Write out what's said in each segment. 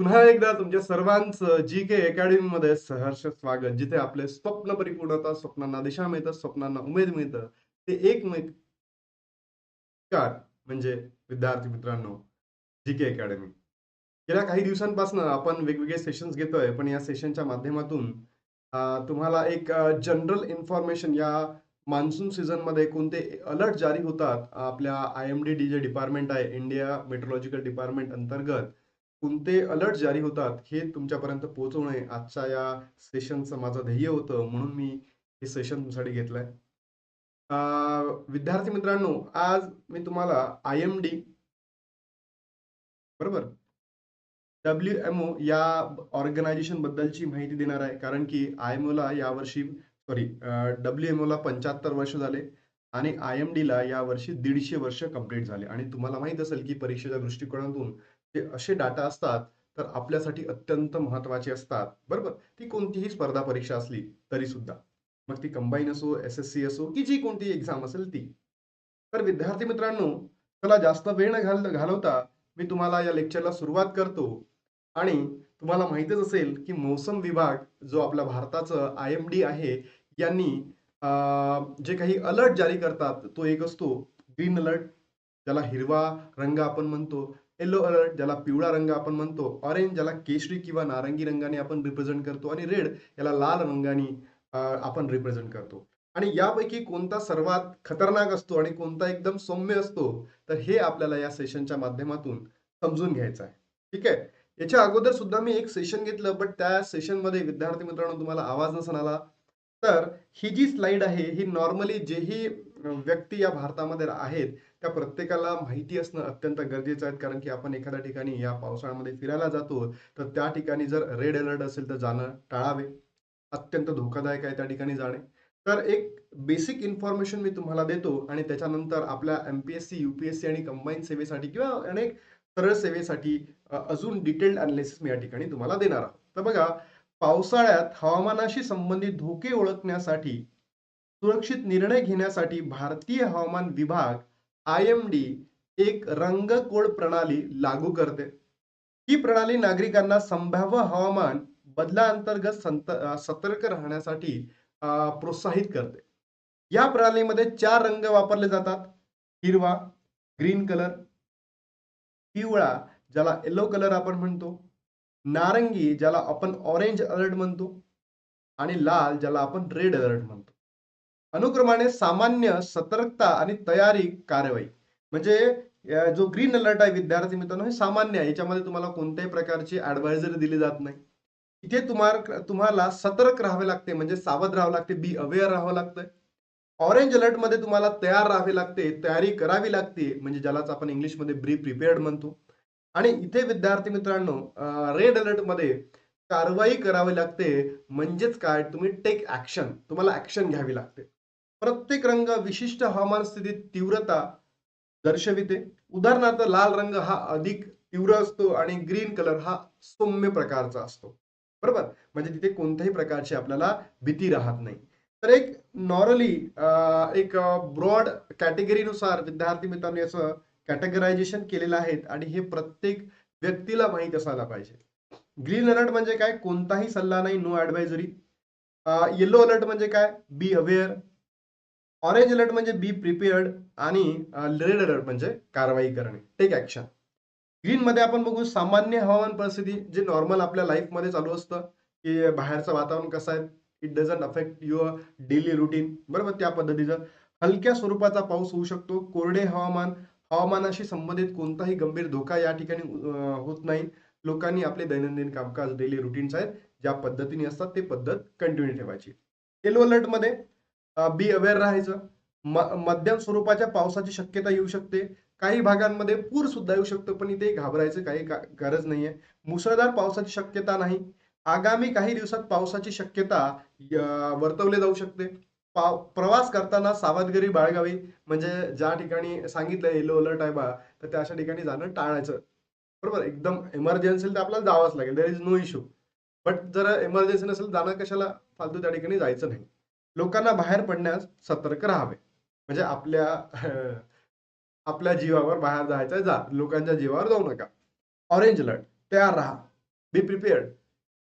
पुन्हा एकदा तुमच्या सर्वांचं जी के अकॅडमी मध्ये सहर्ष स्वागत जिथे आपले स्वप्न परिपूर्ण होतात स्वप्नांना दिशा मिळतात स्वप्नांना उमेद मिळतं ते एक म्हणजे विद्यार्थी मित्रांनो जी के अकॅडमी गेल्या काही दिवसांपासून आपण वेगवेगळे सेशन्स घेतोय पण या सेशनच्या माध्यमातून तुम्हाला एक जनरल इन्फॉर्मेशन या मान्सून सीझनमध्ये कोणते अलर्ट जारी होतात आपल्या I M D D J department आहे इंडिया मेट्रोलॉजिकल डिपार्टमेंट अंतर्गत कोणते अलर्ट जारी होतात हे तुमच्यापर्यंत पोहोचवणे आजच्या या सेशनचं माझं ध्येय होतं म्हणून मी हे सेशन तुमच्यासाठी घेतलं आहे विद्यार्थी मित्रांनो आज मी तुम्हाला आय एम डी बरोबर? डब्ल्यू एम ओ या ऑर्गनायझेशन बद्दलची माहिती देणार आहे कारण की आय एम ओला यावर्षी सॉरी डब्ल्यू एम ओला पंच्याहत्तर वर्ष झाले आणि आय एम डीला यावर्षी दीडशे वर्ष कंप्लीट झाले. आणि तुम्हाला माहीत असेल की परीक्षेच्या दृष्टिकोनातून जे असे डाटा असतात तर आपल्यासाठी अत्यंत महत्त्वाचे असतात. बरोबर? ती कोणतीही स्पर्धा परीक्षा असली तरी सुद्धा मग ती कंबाईन असो एस एस सी असो की जी कोणती एक्झाम असेल ती. तर विद्यार्थी मित्रांनो चला जास्त वेळ न घाल घालवता मी तुम्हाला या लेक्चरला सुरुवात करतो. आणि तुम्हाला माहितच असेल की मौसम विभाग जो आपला भारताचं आय एम डी आहे यांनी जे काही अलर्ट जारी करतात तो एक असतो ग्रीन अलर्ट ज्याला हिरवा रंग आपण म्हणतो. येलो अलर्ट ज्याला पिवळा रंग आपण म्हणतो ऑरेंज ज्याला केशरी किंवा नारंगी रंगाने आपण रिप्रेझेंट करतो आणि रेड याला लाल रंगाने आपण रिप्रेझेंट करतो. आणि यापैकी कोणता सर्वात खतरनाक असतो आणि कोणता एकदम सौम्य असतो तर हे आपल्याला या सेशनच्या माध्यमातून समजून घ्यायचं आहे. ठीक आहे? याच्या अगोदर सुद्धा मी एक सेशन घेतलं बट त्या सेशनमध्ये विद्यार्थी मित्रांनो तुम्हाला आवाज नसून आला तर ही जी स्लाइड आहे ही नॉर्मली जेही व्यक्ती या भारतामध्ये आहेत त्या प्रत्येकाला माहिती असणं अत्यंत गरजेचं आहे. कारण की आपण एखाद्या ठिकाणी या पावसाळ्यामध्ये फिरायला जातो तर त्या ठिकाणी जर रेड अलर्ट असेल तर जाणं टाळावे. अत्यंत धोकादायक आहे त्या ठिकाणी जाणे. तर एक बेसिक इन्फॉर्मेशन मी तुम्हाला देतो आणि त्याच्यानंतर आपल्या एमपीएससी सी आणि कंबाईन सेवेसाठी किंवा अनेक सरळ सेवेसाठी अजून डिटेल्ड अनालिसिस मी या ठिकाणी तुम्हाला देणार आहोत. तर बघा पावसाळ्यात हवामानाशी संबंधित धोके ओळखण्यासाठी सुरक्षित निर्णय घेण्यासाठी भारतीय हवामान विभाग आय एम डी एक रंग कोड प्रणाली लागू करते. ही प्रणाली नागरिकांना संभाव्य हवामान बदलाअंतर्गत संत सतर्क राहण्यासाठी प्रोत्साहित करते. या प्रणालीमध्ये चार रंग वापरले जातात. हिरवा ग्रीन कलर पिवळा ज्याला येलो कलर आपण म्हणतो नारंगी ज्याला आपण ऑरेंज अलर्ट म्हणतो आणि लाल ज्याला आपण रेड अलर्ट म्हणतो. अनुक्रमाने सामान्य सतर्कता आणि तयारी कारवाई म्हणजे जो ग्रीन अलर्ट आहे विद्यार्थी मित्रांनो हे सामान्य आहे. याच्यामध्ये तुम्हाला कोणत्याही प्रकारची ऍडवायझरी दिली जात नाही. इथे तुम्हाला तुम्हाला सतर्क राहावे लागते म्हणजे सावध राहावं लागते बी अवेअर राहावं लागतंय. ऑरेंज अलर्टमध्ये तुम्हाला तयार राहावे लागते तयारी करावी लागते म्हणजे ज्यालाच आपण इंग्लिशमध्ये ब्री प्रिपेअर्ड म्हणतो. आणि इथे विद्यार्थी मित्रांनो रेड अलर्टमध्ये कारवाई करावी लागते म्हणजेच काय? तुम्ही टेक ऍक्शन तुम्हाला ऍक्शन घ्यावी लागते. प्रत्येक रंग विशिष्ट हवामान स्थितीत तीव्रता दर्शविते. उदाहरणार्थ लाल रंग हा अधिक तीव्र असतो आणि ग्रीन कलर हा सौम्य प्रकारचा असतो. बरोबर? म्हणजे तिथे कोणत्याही प्रकारची आपल्याला भीती राहत नाही. तर एक नॉर्मली एक ब्रॉड कॅटेगरीनुसार विद्यार्थी मित्रांनो याचं कॅटेगरायझेशन केलेलं आहे आणि हे प्रत्येक व्यक्तीला माहीत असायला पाहिजे. ग्रीन अलर्ट म्हणजे काय? कोणताही सल्ला नाही नो ऍडवायझरी येलो अलर्ट म्हणजे काय? Be aware. ऑरेंज अलर्ट म्हणजे बी प्रिपेअर्ड आणि रेड अलर्ट म्हणजे कारवाई करणे. टेक ऍक्शन ग्रीन मध्ये आपण बघू सामान्य हवामान परिस्थिती जे नॉर्मल आपल्या लाईफमध्ये चालू असतं की बाहेरचं वातावरण कसं आहे it doesn't affect your daily routine बरोबर? त्या पद्धतीचं हलक्या स्वरूपाचा पाऊस होऊ शकतो. कोरडे हवामान हवामानाशी संबंधित कोणताही गंभीर धोका या ठिकाणी होत नाही. लोकांनी आपले दैनंदिन कामकाज डेली रुटीन्स आहेत ज्या पद्धतीने असतात ते पद्धत कंटिन्यू ठेवायची. येलो अलर्टमध्ये बी अवेअर राहायचं. मध्यम स्वरूपाच्या पावसाची शक्यता येऊ शकते. काही भागांमध्ये पूर सुद्धा येऊ शकतो पण इथे घाबरायचं काही गरज नाहीये. मुसळधार पावसाची शक्यता नाही. आगामी काही दिवसात पावसाची शक्यता वर्तवले जाऊ शकते. पाव प्रवास करताना सावधगिरी बाळगावी. म्हणजे ज्या ठिकाणी सांगितलं येलो अलर्ट आहे बा तर त्या अशा ठिकाणी जाणं टाळायचं. बरोबर? एकदम इमर्जन्सी तर आपल्याला जावंच लागेल. There is no issue but जर इमर्जन्सी नसेल जाणं कशाला? फालतू त्या ठिकाणी जायचं नाही. लोकांना बाहेर पडण्यास सतर्क राहावे. म्हणजे आपल्या आपल्या जीवावर बाहेर जायचं जा. लोकांच्या जीवावर जाऊ नका. ऑरेंज अलर्ट तयार राहा. बी प्रिपेअर्ड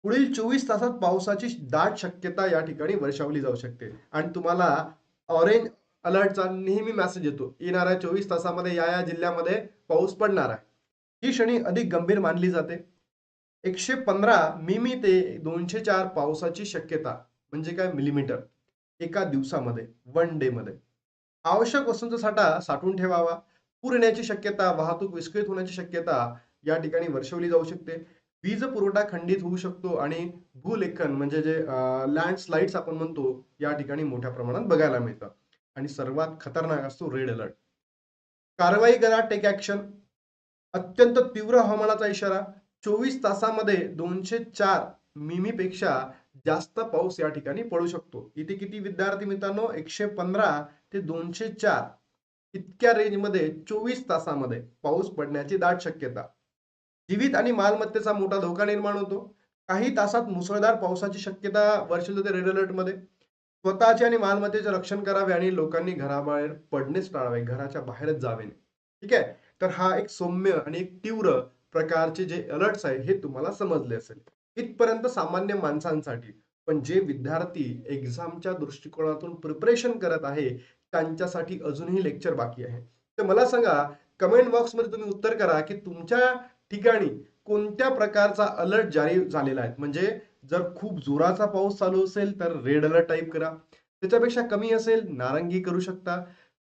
पुढील चोवीस तासात पावसाची दाट शक्यता या ठिकाणी वर्षावली जाऊ शकते. आणि तुम्हाला ऑरेंज अलर्टचा नेहमी मेसेज येतो. येणाऱ्या चोवीस तासामध्ये या या जिल्ह्यामध्ये पाऊस पडणार आहे. ही क्षणी अधिक गंभीर मानली जाते. एकशे पंधरा मिमी ते दोनशे चार पावसाची शक्यता. म्हणजे काय? मिलीमीटर. एका दिवसामध्ये वन डे मध्ये. आवश्यक वस्तूंचा साठा साठवून ठेवावा. पूर येण्याची शक्यता वाहतूक विस्कळीत होण्याची शक्यता या ठिकाणी वर्षवली जाऊ शकते. वीज पुरवठा खंडित होऊ शकतो आणि भूलेखन म्हणजे जे लँडस्लाइड्स आपण म्हणतो या ठिकाणी मोठ्या प्रमाणात बघायला मिळतं. आणि सर्वात खतरनाक असतो रेड अलर्ट कारवाई करा टेक ऍक्शन अत्यंत तीव्र हवामानाचा इशारा. चोवीस तासामध्ये दोनशे चार मिमीपेक्षा जास्त पाऊस या ठिकाणी पडू शकतो. इथे किती विद्यार्थी मित्रांनो? एकशे पंधरा ते दोनशे चार. इतक्या रेंजमध्ये चोवीस तासामध्ये पाऊस पडण्याची दाट शक्यता. जीवित आणि मालमत्तेचा मोठा धोका निर्माण होतो. काही तासात मुसळधार पावसाची शक्यता वर्षवली जाते रेड अलर्टमध्ये. स्वतःचे आणि मालमत्तेचे रक्षण करावे आणि लोकांनी घराबाहेर पडणेच टाळावे घराच्या बाहेरच जावे. ठीक आहे? तर हा एक सौम्य आणि एक तीव्र प्रकारचे जे अलर्ट्स आहे हे तुम्हाला समजले असेल. इथपर्यंत सामान्य माणसांसाठी. पण जे विद्यार्थी एक्झामच्या दृष्टिकोनातून प्रिपरेशन करत आहे त्यांच्यासाठी अजूनही लेक्चर बाकी आहे. तर मला सांगा कमेंट बॉक्समध्ये तुम्ही उत्तर करा की तुमच्या ठिकाणी कोणत्या प्रकारचा अलर्ट जारी झालेला आहे? म्हणजे जर खूप जोराचा पाऊस चालू असेल तर रेड अलर्ट टाईप करा. त्याच्यापेक्षा कमी असेल नारंगी करू शकता.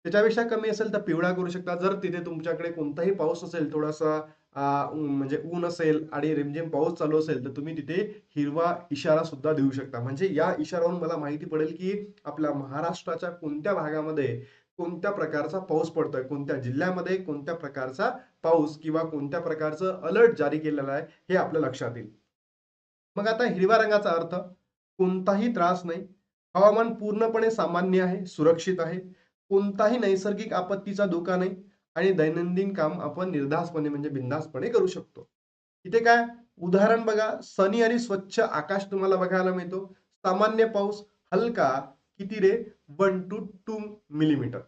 त्याच्यापेक्षा कमी असेल तर पिवळा करू शकता. जर तिथे तुमच्याकडे कोणताही पाऊस असेल थोडासा म्हणजे ऊन असेल आणि रिमझिम पाऊस चालू असेल तर तुम्ही तिथे हिरवा इशारा सुद्धा देऊ शकता. म्हणजे या इशारावरून मला माहिती पडेल की आपल्या महाराष्ट्राच्या कोणत्या भागामध्ये कोणत्या प्रकारचा पाऊस पडतोय कोणत्या जिल्ह्यामध्ये कोणत्या प्रकारचा पाऊस किंवा कोणत्या प्रकारचं अलर्ट जारी केलेलं आहे हे आपल्या लक्षात येईल. मग आता हिरव्या रंगाचा अर्थ कोणताही त्रास नाही. हवामान पूर्णपणे सामान्य आहे सुरक्षित आहे. कोणताही नैसर्गिक आपत्तीचा धोका नाही. आणि दैनंदिन काम आपण निर्धासपणे म्हणजे बिंदासपणे करू शकतो. इथे काय? उदाहरण बघा. सनी आणि स्वच्छ आकाश तुम्हाला बघायला मिळतो. सामान्य पाऊस हलका किती रे? One two two millimetre.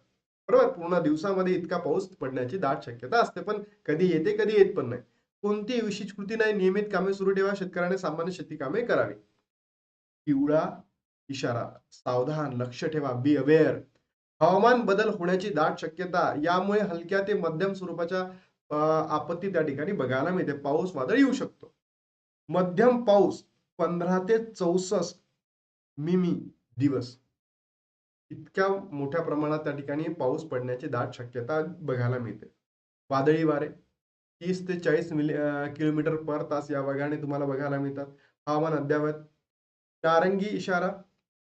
बरोबर? पूर्ण दिवसामध्ये इतका पाऊस पडण्याची दाट शक्यता असते पण कधी येते कधी येत पण नाही. कोणती विशेष कृती नाही. नियमित कामे सुरू ठेवा. शेतकऱ्याने सामान्य शेती कामे करावी. पिवळा इशारा. सावधान लक्ष ठेवा. बी अवेअर हवामान बदल होण्याची दाट शक्यता यामुळे हलक्या ते मध्यम स्वरूपाच्या आपत्ती त्या ठिकाणी बघायला मिळते. पाऊस वादळ येऊ शकतो. मध्यम पाऊस पंधरा ते चौसष्ट मिमी दिवस. इतक्या मोठ्या प्रमाणात त्या ठिकाणी पाऊस पडण्याची दाट शक्यता बघायला मिळते. वादळी वारे तीस ते चाळीस मिली किलोमीटर पर तास या वेगाने तुम्हाला बघायला मिळतात. हवामान अद्ययावत नारंगी इशारा.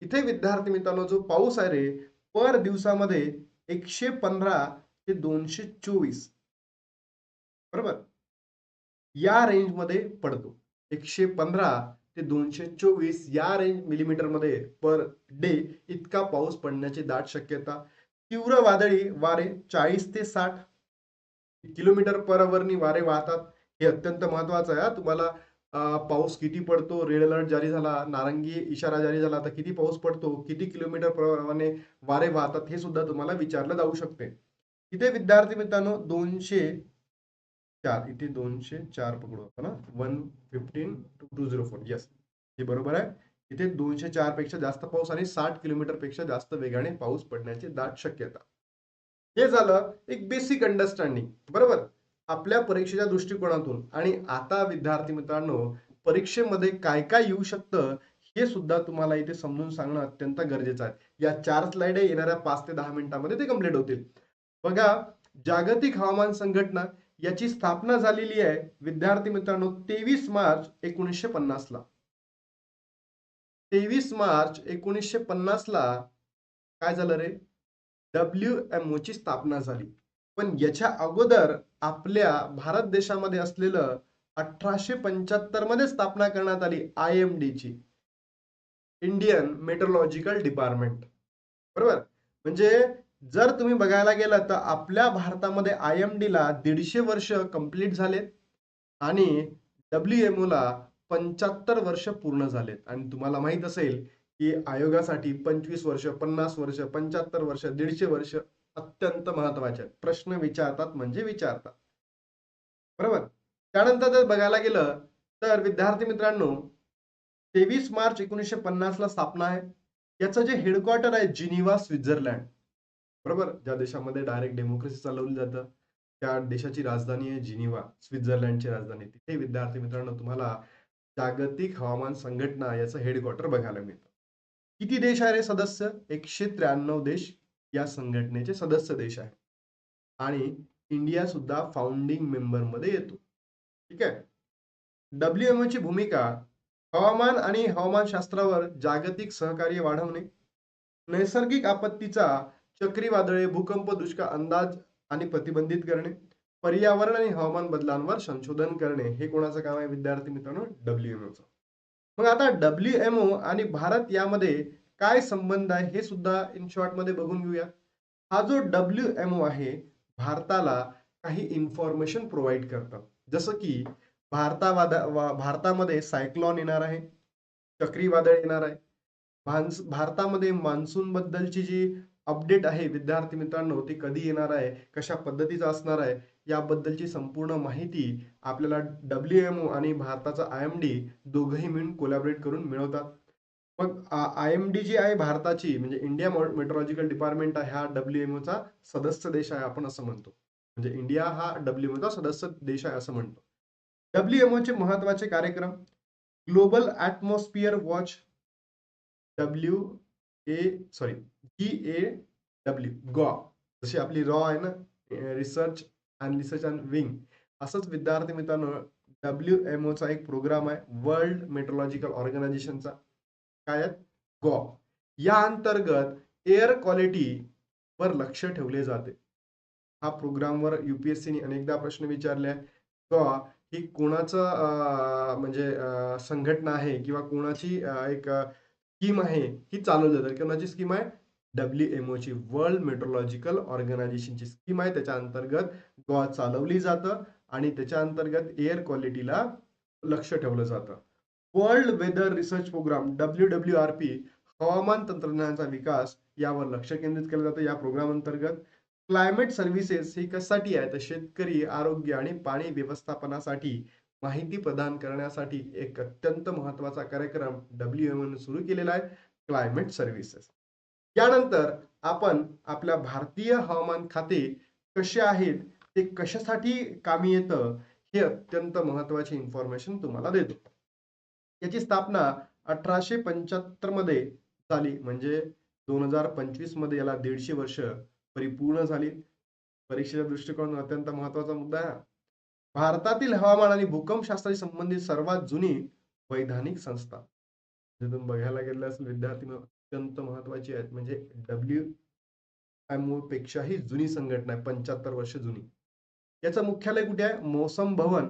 इथे विद्यार्थी मित्रांनो जो पाऊस आहे रे पर दिवसामध्ये एकशे पंधरा ते दोनशे चोवीस. बरोबर? या रेंजमध्ये पडतो. एकशे पंधरा ते दोनशे चोवीस या रेंज मिलीमीटरमध्ये पर डे इतका पाऊस पडण्याची दाट शक्यता. तीव्र वादळी वारे चाळीस ते साठ किलोमीटर पर अवरनी वारे वाहतात. हे अत्यंत महत्वाचं आहे तुम्हाला पाऊस किती पडतो? रेड अलर्ट जारी झाला नारंगी इशारा जारी झाला तर किती पाऊस पडतो? किती किलोमीटर प्रमाणे वारे वाहतात? हे सुद्धा तुम्हाला विचारलं जाऊ शकते. इथे विद्यार्थी मित्रांनो दोनशे चार इथे दोनशे चार पकडू आपण one fifteen two two zero four yes. हे बरोबर आहे. इथे दोनशे चारपेक्षा जास्त पाऊस आणि साठ किलोमीटरपेक्षा जास्त वेगाने पाऊस पडण्याची दाट शक्यता. हे झालं एक बेसिक अंडरस्टँडिंग बरोबर? आपल्या परीक्षेच्या दृष्टिकोनातून. आणि आता विद्यार्थी मित्रांनो परीक्षेमध्ये काय काय येऊ शकतं हे सुद्धा तुम्हाला इथे समजून सांगणं अत्यंत गरजेचं आहे. या चार स्लाइड येणाऱ्या पाच ते दहा मिनिटांमध्ये ते कंप्लीट होतील. बघा जागतिक हवामान संघटना याची स्थापना झालेली आहे विद्यार्थी मित्रांनो तेवीस मार्च एकोणीसशे पन्नास ला. तेवीस मार्च एकोणीसशे पन्नास ला काय झालं रे? डब्ल्यू एम ची स्थापना झाली. पण याच्या अगोदर आपल्या भारत देशामध्ये असलेलं अठराशे पंच्याहत्तरमध्ये स्थापना करण्यात आली आय एम डी ची. इंडियन मेट्रोलॉजिकल डिपार्टमेंट बरोबर? म्हणजे जर तुम्ही बघायला गेलं तर आपल्या भारतामध्ये आय एम डी ला दीडशे वर्ष कंप्लीट झालेत आणि डब्ल्यू एम ला पंच्याहत्तर वर्ष पूर्ण झालेत. आणि तुम्हाला माहीत असेल की आयोगासाठी पंचवीस वर्ष पन्नास वर्ष पंच्याहत्तर वर्ष दीडशे वर्ष अत्यंत महत्त्वाचे आहेत. प्रश्न विचारतात म्हणजे विचारतात. बरोबर? त्यानंतर जर बघायला गेलं तर विद्यार्थी मित्रांनो तेवीस मार्च एकोणीसशे पन्नास ला स्थापना आहे. याचं जे हेडक्वार्टर आहे जिनिवा स्वित्झर्लंड. बरोबर? ज्या देशामध्ये डायरेक्ट डेमोक्रेसी चालवली जातं त्या देशाची राजधानी आहे जिनिवा स्वित्झर्लंडची राजधानी. तिथे विद्यार्थी मित्रांनो तुम्हाला जागतिक हवामान संघटना याचं हेडक्वार्टर बघायला मिळतं. किती देश आहे रे सदस्य? एकशे त्र्याण्णव देश. या संघटनेचे सदस्य देश आहे आणि इंडिया सुद्धा फाउंडिंग मेंबरमध्ये येतो. ठीक आहे? डब्ल्यूएमओ ची भूमिका हवामान आणि हवामानशास्त्रावर जागतिक सहकार्य वाढवणे नैसर्गिक आपत्तीचा चक्रीवादळे भूकंप दुष्काळ अंदाज आणि प्रतिबंधित करणे पर्यावरण आणि हवामान बदलांवर संशोधन करणे हे कोणाचं काम आहे? विद्यार्थी मित्रांनो डब्ल्यूएमओचं मग आता डब्ल्यू एम ओ आणि भारत यामध्ये काय संबंध आहे हे सुद्धा इन शॉर्टमध्ये बघून घेऊया. हा जो डब्ल्यू एम ओ आहे भारताला काही इन्फॉर्मेशन प्रोव्हाइड करतात जसं की भारतावादा भारतामध्ये सायक्लॉन येणार आहे चक्रीवादळ येणार आहे. भान्स- भारतामध्ये मान्सून बद्दलची जी अपडेट आहे विद्यार्थी मित्रांनो ती कधी येणार आहे कशा पद्धतीचा असणार आहे याबद्दलची संपूर्ण माहिती आपल्याला डब्ल्यू एम ओ आणि भारताचा आय एम डी दोघंही मिळून कोलॅबरेट करून मिळवतात. मग आय एम डी जी आहे भारताची म्हणजे इंडिया मेट्रोलॉजिकल डिपार्टमेंट आहे हा ओचा सदस्य देश आहे आपण असं म्हणतो. म्हणजे इंडिया हा डब्ल्यू डब्ल्यूएमओचा सदस्य देश आहे असं म्हणतो. डब्ल्यू एम ओचे महत्त्वाचे कार्यक्रम global atmosphere watch W A sorry G A W गॉ जशी आपली रॉ आहे ना research and research and wing असंच विद्यार्थी मित्रांनो डब्ल्यू एम ओचा एक प्रोग्राम आहे वर्ल्ड मेट्रोलॉजिकल ऑर्गनायझेशनचा काय आहेत? गॉ. या अंतर्गत एअर क्वालिटी वर लक्ष ठेवले जाते. हा प्रोग्रामवर युपीएससीने अनेकदा प्रश्न विचारले. आहे गॉ ही कोणाचं म्हणजे संघटना आहे किंवा कोणाची एक स्कीम आहे ही चालवली जाते. कोणाची स्कीम आहे? डब्ल्यू एम ची वर्ल्ड मेट्रोलॉजिकल ऑर्गनायझेशनची स्कीम आहे. त्याच्या अंतर्गत गॉ चालवली जातं आणि त्याच्या अंतर्गत एअर क्वालिटीला लक्ष ठेवलं जातं. World weather research programme W W R P हवामान तंत्रज्ञानाचा विकास यावर लक्ष केंद्रित केलं जातं. या प्रोग्राम अंतर्गत क्लायमेट सर्व्हिसेस ही कशासाठी आहे तर शेतकरी आरोग्य आणि पाणी व्यवस्थापनासाठी माहिती प्रदान करण्यासाठी एक अत्यंत महत्त्वाचा कार्यक्रम डब्ल्यू एम सुरू केलेला आहे क्लायमेट सर्व्हिसेस यानंतर आपण आपल्या भारतीय हवामान खाते कसे आहेत? ते कशासाठी कामी येतं? हे अत्यंत महत्वाची इन्फॉर्मेशन तुम्हाला देतो. याची स्थापना अठराशे पंच्याहत्तरमध्ये झाली. म्हणजे दोन हजार पंचवीसमध्ये याला दीडशे वर्ष परिपूर्ण झाली. परीक्षेच्या दृष्टिकोन अत्यंत महत्त्वाचा मुद्दा आहे भारतातील हवामान आणि भूकंपशास्त्राशी संबंधित सर्वात जुनी वैधानिक संस्था. तिथून बघायला गेलं असेल विद्यार्थी अत्यंत महत्वाची आहेत. म्हणजे डब्ल्यू एम पेक्षाही जुनी संघटना आहे. पंच्याहत्तर वर्ष जुनी. याचं मुख्यालय कुठे आहे? मौसम भवन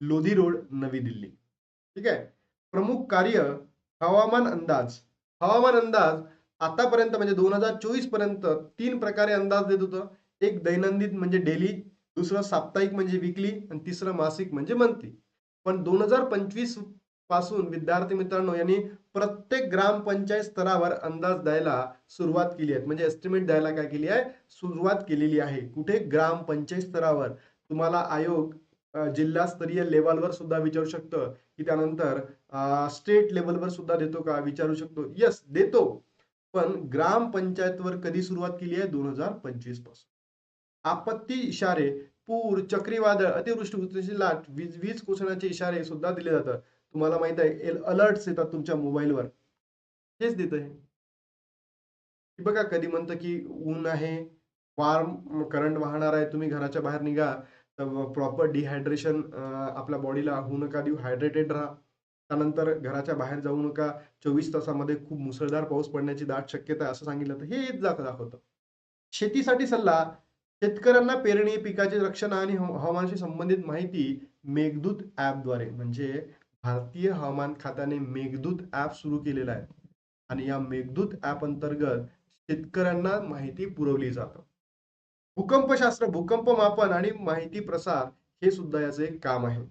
लोधी रोड नवी दिल्ली. ठीक आहे? प्रमुख कार्य हवामान अंदाज. हवामान अंदाज आतापर्यंत म्हणजे दोन हजार चोवीसपर्यंत तीन प्रकारे अंदाज देत होतं. एक दैनंदिन म्हणजे डेली दुसरं साप्ताहिक म्हणजे विकली आणि तिसरं मासिक म्हणजे मंथली पण दोन हजार पंचवीसपासून विद्यार्थी मित्रांनो यांनी प्रत्येक ग्रामपंचायत स्तरावर अंदाज द्यायला सुरुवात केली आहे. म्हणजे एस्टिमेट द्यायला काय केली आहे? सुरुवात केलेली आहे. कुठे? ग्रामपंचायत स्तरावर. तुम्हाला आयोग जिल्हास्तरीय लेवलवर सुद्धा विचारू शकतं. की त्यानंतर स्टेट लेवलवर सुद्धा देतो का? विचारू शकतो. यस देतो. पण ग्रामपंचायतवर कधी सुरुवात केली आहे? दोन हजार पंचवीसपासून. आपत्ती इशारे पूर चक्रीवादळ अतिवृष्टी लाट वीज वीज कोसळण्याचे इशारे सुद्धा दिले जातात. तुम्हाला माहीत आहे अलर्ट्स येतात तुमच्या मोबाईलवर हेच देत आहे. बघा कधी म्हणतं की ऊन आहे वार्म करंट वाहणार आहे तुम्ही घराच्या बाहेर निघा. प्रॉपर डिहायड्रेशन आपल्या बॉडीला होऊ नका देऊ हायड्रेटेड राहा. त्यानंतर घराच्या बाहेर जाऊ नका. चोवीस तासामध्ये खूप मुसळधार पाऊस पडण्याची दाट शक्यता आहे असं सांगितलं तर हे जात दाखवतं. शेतीसाठी सल्ला शेतकऱ्यांना पेरणी पिकाचे रक्षण आणि हवामानाशी संबंधित माहिती मेघदूत ॲपद्वारे म्हणजे भारतीय हवामान खात्याने मेघदूत ऍप सुरू केलेलं आहे. आणि या मेघदूत ऍप अंतर्गत शेतकऱ्यांना माहिती पुरवली जातं. भूकंपशास्त्र भूकंप मापन आणि माहिती प्रसार हे सुद्धा याचं एक काम आहे.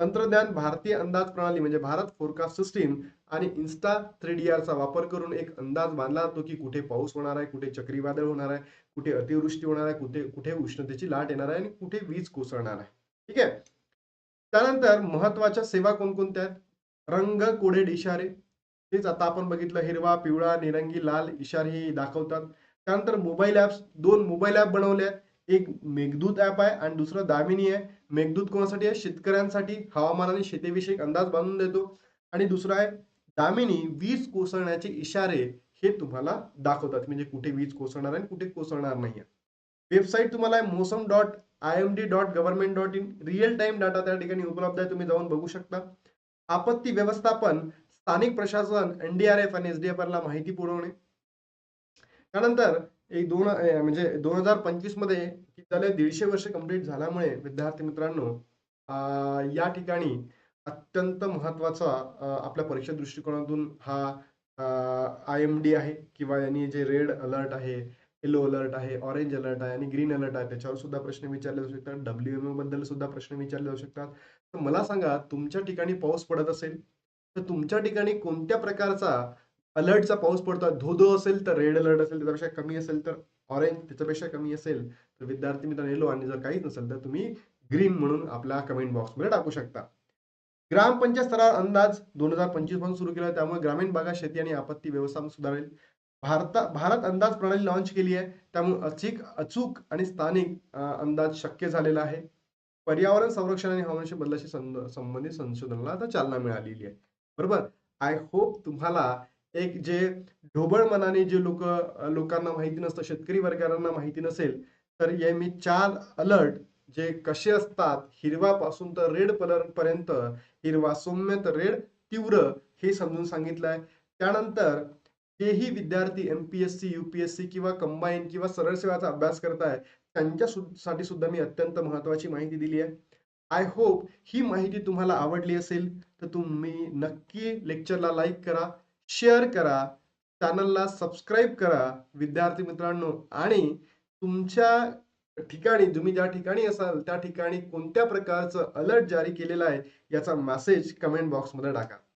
तंत्रज्ञान भारतीय अंदाज प्रणाली म्हणजे भारत फोरकास्ट सिस्टीम आणि इन्स्टा थ्री चा वापर करून एक अंदाज बांधला जातो की कुठे पाऊस होणार आहे कुठे चक्रीवादळ होणार आहे कुठे अतिवृष्टी होणार आहे कुठे कुठे उष्णतेची लाट येणार आहे आणि कुठे वीज कोसळणार आहे. ठीक आहे? त्यानंतर महत्त्वाच्या सेवा कोणकोणत्या आहेत? रंग कोडेड इशारे. तेच आता आपण बघितलं हिरवा पिवळा निरंगी लाल इशारे दाखवतात. त्यानंतर मोबाईल ऍप्स दोन मोबाईल ऍप बनवले आहेत. एक मेघदूत ऍप आहे आणि दुसरं दामिनी आहे. मेघदूत कोणासाठी आहे? शेतकऱ्यांसाठी. हवामान आणि शेतीविषयक अंदाज बांधून देतो. आणि दुसरं आहे दामिनी वीज कोसळण्याचे इशारे हे तुम्हाला दाखवतात. म्हणजे कुठे वीज कोसळणार आहे आणि कुठे कोसळणार नाही वेबसाईट तुम्हाला आहे Mausam dot I M D dot government dot in. Real time data त्या ठिकाणी उपलब्ध आहे. तुम्ही जाऊन बघू शकता. आपत्ती व्यवस्थापन स्थानिक प्रशासन एनडीआरएफ आणि एसडीएफ ला माहिती पुरवणे. त्यानंतर एक दोन म्हणजे दोन हजार पंचवीसमध्ये किती झाले दीडशे वर्ष कंप्लीट झाल्यामुळे विद्यार्थी मित्रांनो या ठिकाणी अत्यंत महत्त्वाचा आपल्या परीक्षा दृष्टिकोनातून हा आय एम डी आहे किंवा यांनी जे रेड अलर्ट आहे येलो अलर्ट आहे ऑरेंज अलर्ट आहे आणि ग्रीन अलर्ट आहे त्याच्यावर सुद्धा प्रश्न विचारले जाऊ शकतात. डब्ल्यू एमबद्दल सुद्धा प्रश्न विचारले जाऊ शकतात. तर मला सांगा तुमच्या ठिकाणी पाऊस पडत असेल तर तुमच्या ठिकाणी कोणत्या प्रकारचा अलर्टचा पाऊस पडतो धोधो असेल तर रेड अलर्ट असेल त्याच्यापेक्षा कमी असेल तर ऑरेंज त्याच्यापेक्षा कमी असेल तर विद्यार्थी मित्रांनो येलो आणि जर काहीच नसेल तर तुम्ही ग्रीन म्हणून आपला कमेंट बॉक्समध्ये टाकू शकता. ग्रामपंचायत स्तरावर अंदाज दोन हजार पंचवीसपासून सुरू केला त्यामुळे ग्रामीण भागात शेती आणि आपत्ती व्यवस्थापन सुधारेल. भारता भारत अंदाज प्रणाली लॉन्च केली आहे. त्यामुळे अचूक अचूक आणि स्थानिक अंदाज शक्य झालेला आहे. पर्यावरण संरक्षण आणि हवामान बदलाशी संबंधित संशोधनाला आता चालना मिळालेली आहे. बरोबर? आय होप तुम्हाला एक जे ढोबळ मनाने जे लोक लोकांना माहिती नसतं शेतकरी वर्गांना माहिती नसेल तर हे मी चार अलर्ट जे कसे असतात हिरवा पासून तर रेड कलर पर्यंत हिरवा सौम्य तर रेड तीव्र हे समजून सांगितलं आहे त्यानंतर जेही विद्यार्थी एमपीएससी सी किंवा कंबाईन किंवा सरळ सेवाचा अभ्यास करताय त्यांच्या साठी सुद्धा मी अत्यंत महत्वाची माहिती दिली आहे. आय होप ही माहिती तुम्हाला आवडली असेल तर तुम्ही नक्की लेक्चरला लाईक करा. शेअर करा चॅनलला सबस्क्राईब करा विद्यार्थी मित्रांनो. आणि तुमच्या ठिकाणी तुम्ही ज्या ठिकाणी असाल त्या ठिकाणी कोणत्या प्रकारचं अलर्ट जारी केलेलं आहे याचा मेसेज कमेंट बॉक्समध्ये टाका.